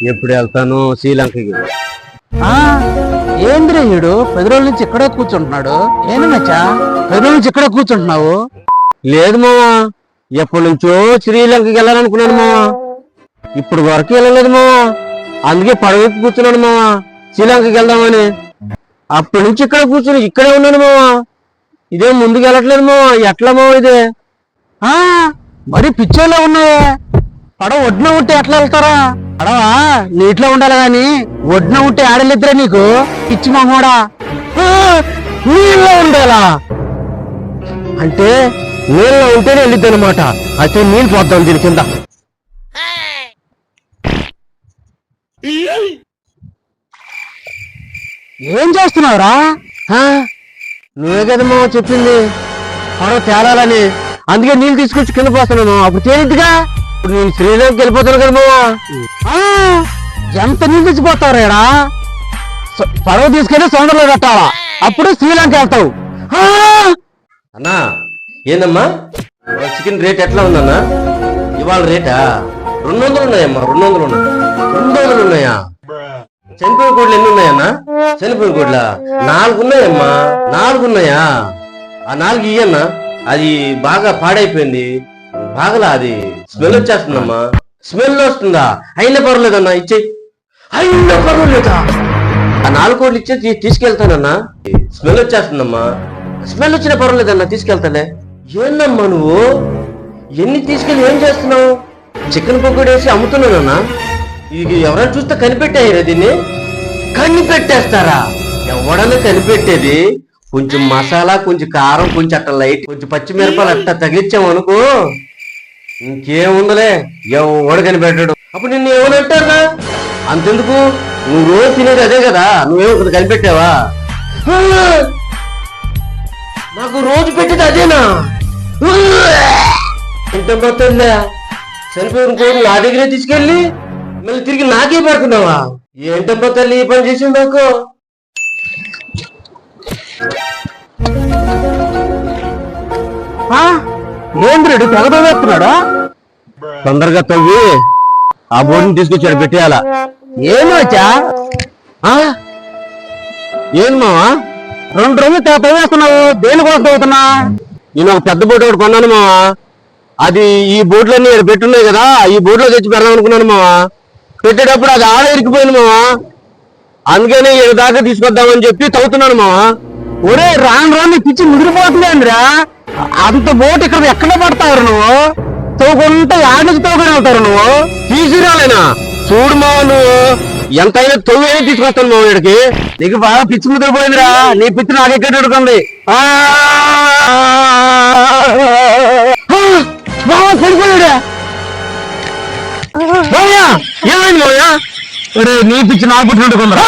ఎప్పుడు వెళ్తాను? శ్రీలంకకి. ఆ ఏంద్రే వీడు పది రోజుల నుంచి ఇక్కడే కూర్చుంటున్నాడు. ఏంది మచ్చా? పది రోజుల నుంచి ఇక్కడే కూర్చుంటున్నావు? లేదు మావా ఎప్పటి నుంచో శ్రీలంకకి వెళ్ళాలనుకున్నాను మావా. ఇప్పుడు వరకు వెళ్ళలేదు మావా. అందుకే పడవెక్కి కూర్చున్నాను మావా. శ్రీలంకకి వెళ్దామని. అప్పటి నుంచి ఇక్కడ కూర్చుని ఇక్కడే ఉన్నాను మావా. ఇదే ముందుకు వెళ్ళట్లేదు మావా. ఎట్లా మావా ఇదే? ఆ మరి పిచ్చోలో ఉన్నాయే. పడవ ఒడ్డున ఉంటే ఎట్లా వెళ్తారా? అడవా నీటిలో ఉండాలి గాని ఒడ్డున ఉంటే ఆడలిద్దరే నీకు? పిచ్చి మొహోడా నీళ్ళలో ఉండాలా? అంటే నీళ్ళలో ఉంటేనే వెళ్ళిద్ది అనమాట అయితే నీళ్ళు పోద్దాం దీని కింద. ఏం చేస్తున్నావురా? ఆ, నువ్వే కదమ్మా చెప్పింది. పడవ తేలాలని. అందుకే నీళ్ళు తీసుకొచ్చి కింద పోస్తున్నాను. అప్పుడు తేలిద్దిగా? ఇప్పుడు నేను శ్రీలంకకి వెళ్ళిపోతాను కదా ఆ, ఎంత నీళ్ళు తెచ్చిపోతావు రేడా? పడవ తీసుకెళ్ళి సముద్రంలో కట్టాలా అప్పుడు శ్రీలంక వెళ్తావు. అన్నా ఏందమ్మా? చికెన్ రేట్ ఎట్లా ఉందన్నా? ఇవాళ రేటా? రెండు వందలు ఉన్నాయమ్మా రెండు వందలు ఉన్నాయి. రెండు వందలు ఉన్నాయా? చనిపోయిన కోడ్లు ఎన్ని ఉన్నాయన్నా? చనిపోయిన కోట్ల నాలుగు ఉన్నాయమ్మా. నాలుగు ఉన్నాయా? ఆ నాలుగు ఇయ్యన్నా. అది బాగా పాడైపోయింది. బాగలా అది. స్మెల్ వచ్చేస్తుందమ్మా. స్మెల్ వస్తుందా? అయినా పర్వాలేదన్నా ఇచ్చే అయినా పర్వాలేదా? ఆ నాలుగు కోట్లు ఇచ్చే తీసుకెళ్తానన్నా. స్మెల్ వచ్చేస్తుందమ్మా. స్మెల్ వచ్చినా పర్వాలేదన్నా తీసుకెళ్తాలే. ఏందమ్మా నువ్వు? ఎన్ని తీసుకెళ్ళి ఏం చేస్తున్నావు? చికెన్ పకోడీ వేసి అమ్ముతున్నానన్నా. ఇది ఎవరైనా చూస్తే కనిపెట్టాయిరా దీన్ని. కనిపెట్టేస్తారా? ఎవడన్నా కనిపెట్టేది? కొంచెం మసాలా కొంచెం కారం కొంచెం అట్ట లైట్ కొంచెం పచ్చిమిరపాలు అట్ట తగిలిచ్చాము అనుకో ఇంకేముందలే ఎవడు కనిపెట్టాడు? అప్పుడు నిన్ను ఏమనంటారా అంతెందుకు? నువ్వు రోజు తినేది అదే కదా? నువ్వేమో కనిపెట్టావా? నాకు రోజు పెట్టేది అదేనా? ఎంత పోతుందా చనిపోయిన కోరు నా దగ్గరే తీసుకెళ్ళి మళ్ళీ తిరిగి నాకే పెడుతున్నావా ఏంటమ్మా తల్లి ఈ పని చేసి నాకు? ఆ, ఏంద్రుడు తెగ వేస్తున్నాడా? తొందరగా తవ్వి. ఆ బోర్డుని తీసుకొచ్చాడు పెట్టేయాలా? ఏమి వచ్చా ఆ? ఏంది మావా? రెండు రోజులు తెగ తవ్వేస్తున్నావు. దేనికోసం తవ్వుతున్నా? నేను ఒక పెద్ద బోట్ ఒకటి కొన్నాను మావా. అది ఈ బోట్లన్నీ పెట్టున్నాయి కదా ఈ బోట్లో తెచ్చి పెడదాం అనుకున్నాను మావా. పెట్టేటప్పుడు అది ఆడ ఇరికిపోయింది మావా. అందుకని దాకా తీసుకొద్దామని చెప్పి తవ్వుతున్నాను మావా. ఒరే రాను రాను పిచ్చి ముదిరిపోతుందేంద్రా? అంత బోట్ ఇక్కడ ఎక్కడ పడతావు నువ్వు? తవ్వుకుంటే యాడ నుంచి తవ్వుకొని వెళ్తారు నువ్వు? తీసుకురాలేనా చూడు మావ నువ్వు. ఎంతైనా తవ్వేనే తీసుకొస్తాను మావా వీడికి నీకు బాగా పిచ్చి ముదిరిపోయిందిరా నీ పిచ్చి నాకు ఎక్కడ ఉడుకుంది. ఆ! బాగా చనిపోయాడు ఏమైంది నీ పిచ్చి నాకు పుట్టినట్టుకుందిరా